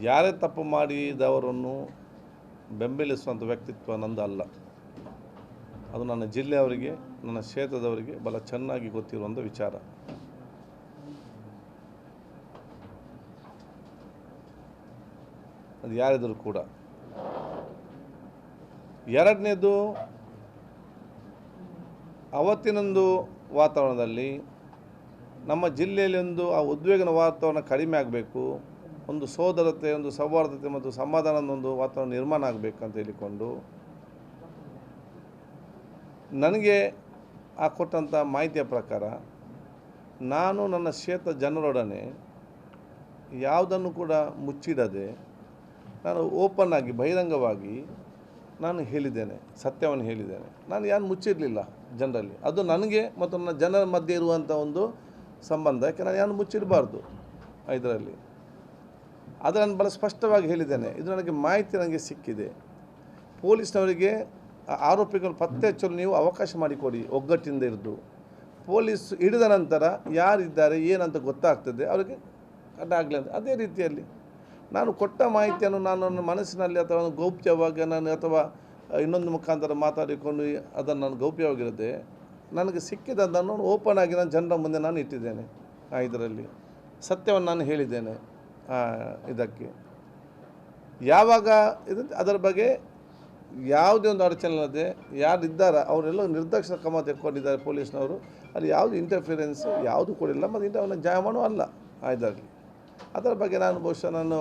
ಯಾರೇ ತಪ್ಪು ಮಾಡಿದವರನ್ನು ಬೆಂಬಲಿಸುವಂಥ ವ್ಯಕ್ತಿತ್ವ ನಂದು ಅಲ್ಲ. ಅದು ನನ್ನ ಜಿಲ್ಲೆಯವರಿಗೆ, ನನ್ನ ಕ್ಷೇತ್ರದವರಿಗೆ ಬಹಳ ಚೆನ್ನಾಗಿ ಗೊತ್ತಿರುವಂಥ ವಿಚಾರ. ಅದು ಯಾರಿದ್ರು ಕೂಡ. ಎರಡನೇದು, ಅವತ್ತಿನೊಂದು ವಾತಾವರಣದಲ್ಲಿ ನಮ್ಮ ಜಿಲ್ಲೆಯಲ್ಲಿ ಒಂದು ಆ ಉದ್ವೇಗನ ವಾತಾವರಣ ಕಡಿಮೆ ಆಗಬೇಕು. ಒಂದು ಸೋದರತೆ, ಒಂದು ಸೌಹಾರ್ದತೆ ಮತ್ತು ಸಮಾಧಾನದ ಒಂದು ವಾತಾವರಣ ನಿರ್ಮಾಣ ಆಗಬೇಕಂತ ಹೇಳಿಕೊಂಡು ನನಗೆ ಆ ಕೊಟ್ಟಂಥ ಮಾಹಿತಿಯ ಪ್ರಕಾರ ನಾನು ನನ್ನ ಕ್ಷೇತ್ರ ಜನರೊಡನೆ ಯಾವುದನ್ನು ಕೂಡ ಮುಚ್ಚಿಡದೆ ನಾನು ಓಪನ್ ಆಗಿ, ಬಹಿರಂಗವಾಗಿ ನಾನು ಹೇಳಿದ್ದೇನೆ, ಸತ್ಯವನ್ನು ಹೇಳಿದ್ದೇನೆ. ನಾನು ಯಾರು ಮುಚ್ಚಿರಲಿಲ್ಲ ಜನರಲ್ಲಿ. ಅದು ನನಗೆ ಮತ್ತು ನನ್ನ ಜನರ ಮಧ್ಯೆ ಇರುವಂಥ ಒಂದು ಸಂಬಂಧ, ಯಾಕೆ ನಾನು ಯಾರು ಮುಚ್ಚಿರಬಾರ್ದು ಇದರಲ್ಲಿ? ಅದು ನಾನು ಭಾಳ ಸ್ಪಷ್ಟವಾಗಿ ಹೇಳಿದ್ದೇನೆ, ಇದು ನನಗೆ ಮಾಹಿತಿ ನನಗೆ ಸಿಕ್ಕಿದೆ. ಪೊಲೀಸ್ನವರಿಗೆ ಆರೋಪಿಗಳು ಪತ್ತೆ ಹಚ್ಚಲು ನೀವು ಅವಕಾಶ ಮಾಡಿಕೊಡಿ ಒಗ್ಗಟ್ಟಿಂದ ಇದ್ದು ಪೊಲೀಸ್ ಹಿಡಿದ ನಂತರ ಯಾರಿದ್ದಾರೆ, ಏನಂತ ಗೊತ್ತಾಗ್ತದೆ, ಅವರಿಗೆ ಅದಾಗಲಿ ಅಂತ. ಅದೇ ರೀತಿಯಲ್ಲಿ ನಾನು ಕೊಟ್ಟ ಮಾಹಿತಿಯನ್ನು ನಾನು ನನ್ನ ಮನಸ್ಸಿನಲ್ಲಿ ಅಥವಾ ಗೌಪ್ಯವಾಗಿ ನಾನು ಅಥವಾ ಇನ್ನೊಂದು ಮುಖಾಂತರ ಮಾತಾಡಿಕೊಂಡು ಅದನ್ನು ನಾನು ಗೌಪ್ಯವಾಗಿರದೆ ನನಗೆ ಸಿಕ್ಕಿದ್ದನ್ನು ಓಪನ್ ಆಗಿ ನಾನು ಜನರ ಮುಂದೆ ನಾನು ಇಟ್ಟಿದ್ದೇನೆ ಆ ಇದರಲ್ಲಿ. ಸತ್ಯವನ್ನು ನಾನು ಹೇಳಿದ್ದೇನೆ. ಯಾವಾಗ ಇದು ಅದರ ಬಗ್ಗೆ ಯಾವುದೇ ಒಂದು ಅಡಚಣೆ ಇಲ್ಲದೆ ಯಾರು ಇದ್ದಾರ ಅವರೆಲ್ಲ ನಿರ್ದಾಕ್ಷಿಣ ಕ್ರಮ ತೆಕ್ಕೊಂಡಿದ್ದಾರೆ ಪೊಲೀಸ್ನವರು. ಅಲ್ಲಿ ಯಾವುದು ಇಂಟರ್ಫಿರೆನ್ಸ್ ಯಾವುದು ಕೊಡಿಲ್ಲ ಮತ್ತು ಇಂಥ ಅವನ ಜಾಮನು ಅಲ್ಲ ಆ ಇದರಲ್ಲಿ ಅದರ ಬಗ್ಗೆ ನಾನು ಬಹುಶಃ ನಾನು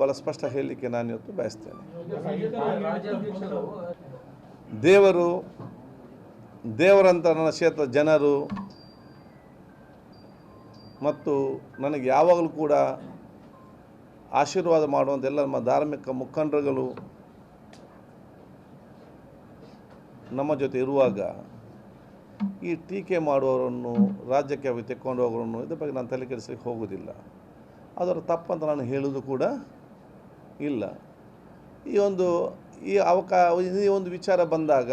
ಭಾಳ ಸ್ಪಷ್ಟ ಹೇಳಲಿಕ್ಕೆ ನಾನು ಇವತ್ತು ಬಯಸ್ತೇನೆ. ದೇವರು, ದೇವರಂತ ನನ್ನ ಕ್ಷೇತ್ರ ಜನರು ಮತ್ತು ನನಗೆ ಯಾವಾಗಲೂ ಕೂಡ ಆಶೀರ್ವಾದ ಮಾಡುವಂಥ ಎಲ್ಲ ನಮ್ಮ ಧಾರ್ಮಿಕ ಮುಖಂಡರುಗಳು ನಮ್ಮ ಜೊತೆ ಇರುವಾಗ ಈ ಟೀಕೆ ಮಾಡುವವರನ್ನು, ರಾಜ್ಯಕ್ಕೆ ಅವಿ ತೆಕ್ಕೊಂಡು ಹೋಗೋರನ್ನು ಇದ್ರ ಬಗ್ಗೆ ನಾನು ತಲೆ ಕೆಡಿಸಲಿಕ್ಕೆ ಹೋಗೋದಿಲ್ಲ ಅದರ ತಪ್ಪಂತ ನಾನು ಹೇಳೋದು ಕೂಡ ಇಲ್ಲ. ಈ ಒಂದು, ಈ ಅವಕಾ, ಈ ಒಂದು ವಿಚಾರ ಬಂದಾಗ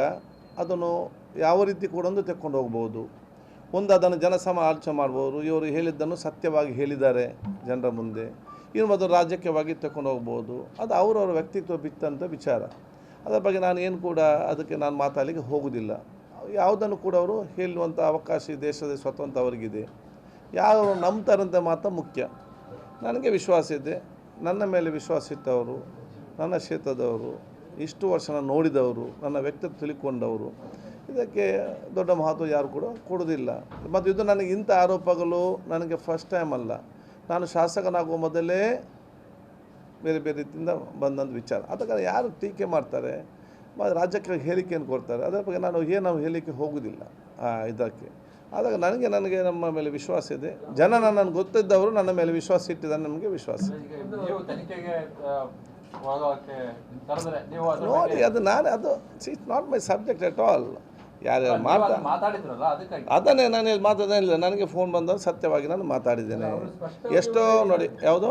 ಅದನ್ನು ಯಾವ ರೀತಿ ಕೂಡ ಒಂದು ತೆಕ್ಕೊಂಡು ಹೋಗ್ಬೋದು. ಒಂದು ಅದನ್ನು ಜನಸಮ ಆಲೋಚನೆ ಮಾಡ್ಬೋದು. ಇವರು ಹೇಳಿದ್ದನ್ನು ಸತ್ಯವಾಗಿ ಹೇಳಿದ್ದಾರೆ ಜನರ ಮುಂದೆ. ಇನ್ನು ಮೊದಲು ರಾಜಕೀಯವಾಗಿ ತಗೊಂಡು ಹೋಗ್ಬೋದು. ಅದು ಅವರವರ ವ್ಯಕ್ತಿತ್ವ ಬಿತ್ತಂಥ ವಿಚಾರ. ಅದರ ಬಗ್ಗೆ ನಾನು ಏನು ಕೂಡ ಅದಕ್ಕೆ ನಾನು ಮಾತಾಡಲಿಕ್ಕೆ ಹೋಗುವುದಿಲ್ಲ ಯಾವುದನ್ನು ಕೂಡ ಅವರು ಹೇಳುವಂಥ ಅವಕಾಶ ದೇಶದ ಸ್ವತಂತ್ರ ಅವರಿಗಿದೆ. ಯಾರು ನಂಬ್ತಾರಂತ ಮಾತ್ರ ಮುಖ್ಯ. ನನಗೆ ವಿಶ್ವಾಸ ಇದೆ. ನನ್ನ ಮೇಲೆ ವಿಶ್ವಾಸ ಇಟ್ಟವರು, ನನ್ನ ಕ್ಷೇತ್ರದವರು, ಇಷ್ಟು ವರ್ಷ ನಾನು ನೋಡಿದವರು, ನನ್ನ ವ್ಯಕ್ತಿತ್ವ ತಿಳ್ಕೊಂಡವರು. ಇದಕ್ಕೆ ದೊಡ್ಡ ಮಹತ್ವ ಯಾರು ಕೂಡ ಕೊಡೋದಿಲ್ಲ ಮತ್ತು ಇದು ನನಗೆ ಇಂಥ ಆರೋಪಗಳು ನನಗೆ ಫಸ್ಟ್ ಟೈಮ್ ಅಲ್ಲ. ನಾನು ಶಾಸಕನಾಗುವ ಮೊದಲೇ ಬೇರೆ ಬೇರೆ ರೀತಿಯಿಂದ ಬಂದಂಥ ವಿಚಾರ. ಅದಕ್ಕೆ ಯಾರು ಟೀಕೆ ಮಾಡ್ತಾರೆ ಮತ್ತು ರಾಜ್ಯಕ್ಕೆ ಹೇಳಿಕೆಯನ್ನು ಕೊಡ್ತಾರೆ ಅದರ ಬಗ್ಗೆ ನಾನು ಏನು ನಾವು ಹೇಳಿಕೆ ಹೋಗುವುದಿಲ್ಲ ಆ, ಇದಕ್ಕೆ. ಆದಾಗ ನನಗೆ ನನಗೆ ನಮ್ಮ ಮೇಲೆ ವಿಶ್ವಾಸ ಇದೆ. ಜನ ನನ್ನನ್ನು ಗೊತ್ತಿದ್ದವರು ನನ್ನ ಮೇಲೆ ವಿಶ್ವಾಸ ಇಟ್ಟಿದ್ದಾರೆ ನಮಗೆ ವಿಶ್ವಾಸ ನೋಡಿ ಅದು ನಾನು ಅದು it's not my subject at all ಯಾರು ನೀವು ಮಾತಾ ಅದನ್ನ ಮಾತಾಡಿದ್ರಲ್ಲ ಅದನ್ನೇ ನಾನು ಇಲ್ಲಿ ಇಲ್ಲ ನನಗೆ ಫೋನ್ ಬಂದಾಗ ಸತ್ಯವಾಗಿ ನಾನು ಮಾತಾಡಿದ್ದೇನೆ. ಎಷ್ಟೋ ನೋಡಿ ಯಾವುದು?